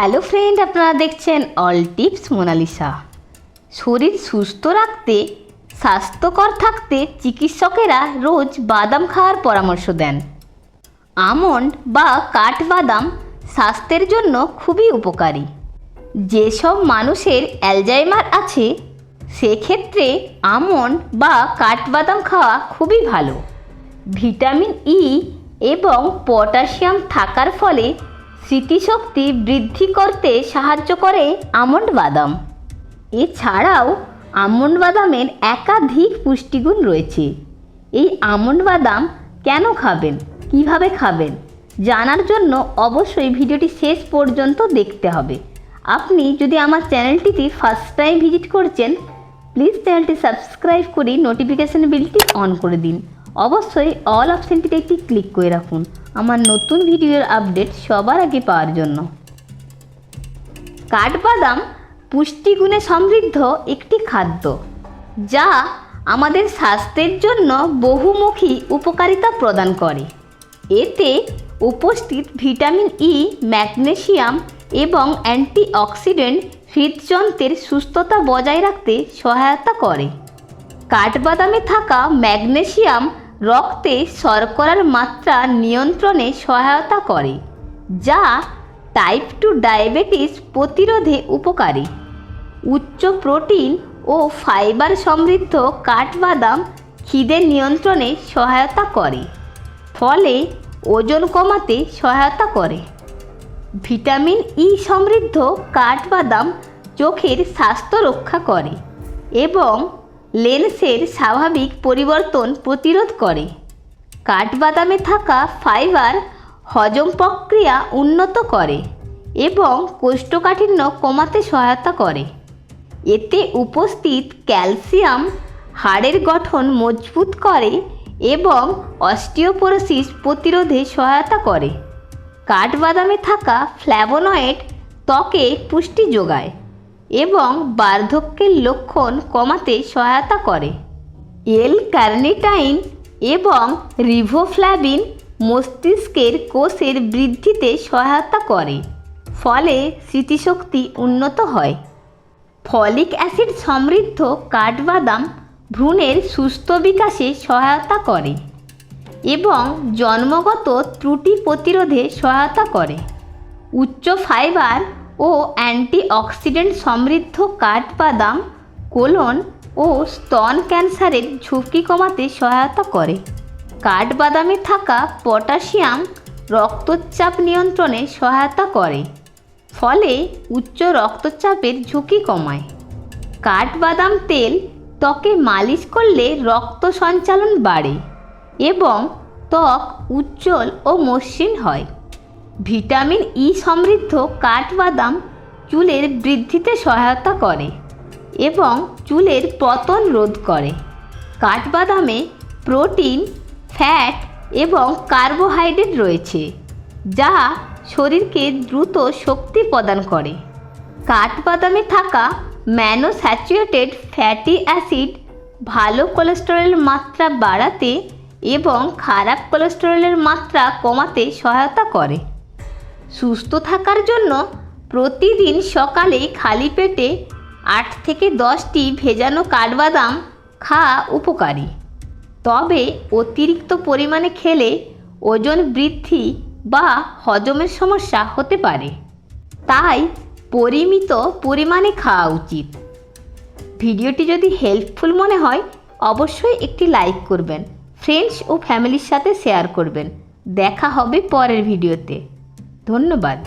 Hello friend আপনারা দেখছেন all tips Mona Lisa শরীর সুস্থ রাখতে, স্বাস্থ্যকর থাকতে চিকিৎসকেরা রোজ বাদাম খাওয়ার পরামর্শ দেন। আমন্ড বা কাঠবাদাম স্বাস্থ্যের জন্য খুবই উপকারী। যেসব মানুষের অ্যালজাইমার আছে, সেক্ষেত্রে আমন্ড বা কাঠবাদাম খাওয়া খুবই ভালো। ভিটামিন ই এবং পটাশিয়াম থাকার ফলে স্মৃতিশক্তি বৃদ্ধি করতে সাহায্য করে আমন্ড বাদাম। এছাড়াও, আমন্ড বাদামের একাধিক পুষ্টিগুণ রয়েছে। এই আমন্ড বাদাম কেন খাবেন? কীভাবে খাবেন? জানার জন্য অবশ্যই ভিডিওটি শেষ পর্যন্ত দেখতে হবে। আপনি যদি আমার চ্যানেলটিতে ফার্স্ট টাইম ভিজিট করছেন প্লিজ চ্যানেলটি সাবস্ক্রাইব করে নোটিফিকেশান বিলটি অন করে দিন। অবশ্যই অল অপশানটিতে একটি ক্লিক করে রাখুন। আমার নতুন ভিডিওর আপডেট সবার আগে পাওয়ার জন্য। কাঠবাদাম পুষ্টিগুণে সমৃদ্ধ একটি খাদ্য, যা আমাদের স্বাস্থ্যের জন্য বহুমুখী উপকারিতা প্রদান করে। এতে উপস্থিত ভিটামিন ই ম্যাগনেসিয়াম এবং অ্যান্টিঅক্সিডেন্ট হৃদযন্ত্রের সুস্থতা বজায় রাখতে সহায়তা করে। কাঠবাদামে থাকা ম্যাগনেসিয়াম রক্তে শর্করার মাত্রা নিয়ন্ত্রণে সহায়তা করে, যা টাইপ টু ডায়াবেটিস প্রতিরোধে উপকারী। উচ্চ প্রোটিন ও ফাইবার সমৃদ্ধ কাঠবাদাম খিদে নিয়ন্ত্রণে সহায়তা করে, ফলে ওজন কমাতে সহায়তা করে। ভিটামিন ই সমৃদ্ধ কাঠবাদাম চোখের স্বাস্থ্য রক্ষা করে এবং লেন্সের স্বাভাবিক পরিবর্তন প্রতিরোধ করে। কাঠবাদামে থাকা ফাইবার হজম প্রক্রিয়া উন্নত করে এবং কোষ্ঠকাঠিন্য কমাতে সহায়তা করে। এতে উপস্থিত ক্যালসিয়াম হাড়ের গঠন মজবুত করে এবং অস্টিওপোরোসিস প্রতিরোধে সহায়তা করে। কাঠবাদামে থাকা ফ্ল্যাভোনয়েড ত্বকে পুষ্টি যোগায়। এবং বার্ধক্যের লক্ষণ কমাতে সহায়তা করে। এল কার্নিটাইন এবং রিভোফ্ল্যাভিন মস্তিষ্কের কোষের বৃদ্ধিতে সহায়তা করে, ফলে স্মৃতিশক্তি উন্নত হয়। ফলিক অ্যাসিড সমৃদ্ধ কাঠবাদাম ভ্রূণের সুস্থ বিকাশে সহায়তা করে এবং জন্মগত ত্রুটি প্রতিরোধে সহায়তা করে। উচ্চ ফাইবার ও অ্যান্টিঅক্সিডেন্ট সমৃদ্ধ কাঠবাদাম কোলন ও স্তন ক্যান্সারের ঝুঁকি কমাতে সহায়তা করে। কাঠবাদামে থাকা পটাশিয়াম রক্তচাপ নিয়ন্ত্রণে সহায়তা করে, ফলে উচ্চ রক্তচাপের ঝুঁকি কমায়। কাঠবাদাম তেল ত্বকে মালিশ করলে রক্ত সঞ্চালন বাড়ে এবং ত্বক উজ্জ্বল ও মসৃণ হয়। ভিটামিন ই সমৃদ্ধ কাঠবাদাম চুলের বৃদ্ধিতে সহায়তা করে এবং চুলের পতন রোধ করে। কাঠবাদামে প্রোটিন, ফ্যাট এবং কার্বোহাইড্রেট রয়েছে, যা শরীরকে দ্রুত শক্তি প্রদান করে। কাঠবাদামে থাকা ম্যানোস্যাচুরেটেড ফ্যাটি অ্যাসিড ভালো কোলেস্টেরলের মাত্রা বাড়াতে এবং খারাপ কোলেস্টেরলের মাত্রা কমাতে সহায়তা করে। সুস্থ থাকার জন্য প্রতিদিন সকালে খালি পেটে আট থেকে দশটি ভেজানো কাঠবাদাম খাওয়া উপকারী। তবে অতিরিক্ত পরিমাণে খেলে ওজন বৃদ্ধি বা হজমের সমস্যা হতে পারে। তাই পরিমিত পরিমাণে খাওয়া উচিত। ভিডিওটি যদি হেল্পফুল মনে হয়, অবশ্যই একটি লাইক করবেন, ফ্রেন্ডস ও ফ্যামিলির সাথে শেয়ার করবেন। দেখা হবে পরের ভিডিওতে। ধন্যবাদ।